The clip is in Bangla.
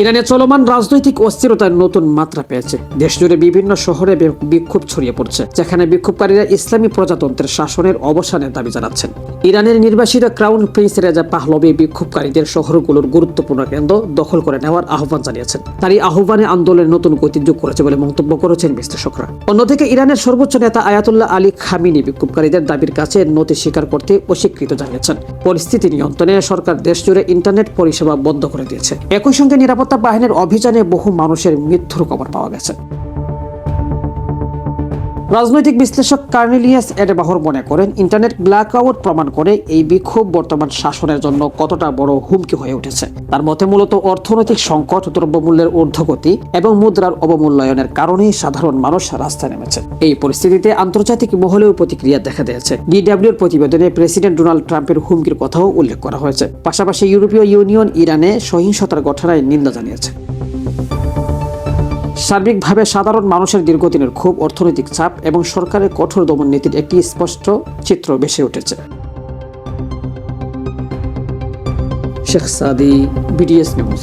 ইরানে চলমান রাজনৈতিক অস্থিরতার নতুন মাত্রা পেয়েছে। দেশজুড়ে বিভিন্ন শহরে বিক্ষোভ ছড়িয়ে পড়ছে, যেখানে বিক্ষোভকারীরা ইসলামী প্রজাতন্ত্রের শাসনের অবসানের দাবি জানাচ্ছেন। ইরানের নির্বাসিত ক্রাউন প্রিন্স রেজা পাহলবি বিক্ষোভকারীদের শহরগুলোর গুরুত্বপূর্ণ কেন্দ্র দখল করে নেওয়ার আহ্বান জানিয়েছেন। তার এই আহ্বানে আন্দোলনের নতুন গতি যোগ করেছে বলে মন্তব্য করেছেন বিশ্লেষকরা। অন্যদিকে ইরানের সর্বোচ্চ নেতা আয়াতুল্লাহ আলী খামিনি বিক্ষোভকারীদের দাবির কাছে নথি স্বীকার করতে অস্বীকৃত জানিয়েছেন। পরিস্থিতি নিয়ন্ত্রণে সরকার দেশজুড়ে ইন্টারনেট পরিষেবা বন্ধ করে দিয়েছে। একই সঙ্গে নিরাপত্তা বাহিনীর অভিযানে বহু মানুষের মৃত্যুর খবর পাওয়া গেছে। রাজনৈতিক বিশ্লেষক কার্নেলিয়াস এডেবাহর মনে করেন, ইন্টারনেট ব্ল্যাক আউট প্রমাণ করে এই বিক্ষোভ বর্তমান শাসনের জন্য কতটা বড় হুমকি হয়ে উঠেছে। তার মতে, মূলত অর্থনৈতিক সংকট, দ্রব্যমূল্যের ঊর্ধ্বগতি এবং মুদ্রার অবমূল্যায়নের কারণেই সাধারণ মানুষ রাস্তায় নেমেছে। এই পরিস্থিতিতে আন্তর্জাতিক মহলেও প্রতিক্রিয়া দেখা দিয়েছে। ডিডব্লিউর প্রতিবেদনে প্রেসিডেন্ট ডোনাল্ড ট্রাম্পের হুমকির কথাও উল্লেখ করা হয়েছে। পাশাপাশি ইউরোপীয় ইউনিয়ন ইরানে সহিংসতার ঘটনায় নিন্দা জানিয়েছে। সার্বিকভাবে সাধারণ মানুষের দীর্ঘদিনের খুব অর্থনৈতিক চাপ এবং সরকারের কঠোর দমন নীতির একটি স্পষ্ট চিত্র বেসে উঠেছে। Sheikh Sadi, BDS news.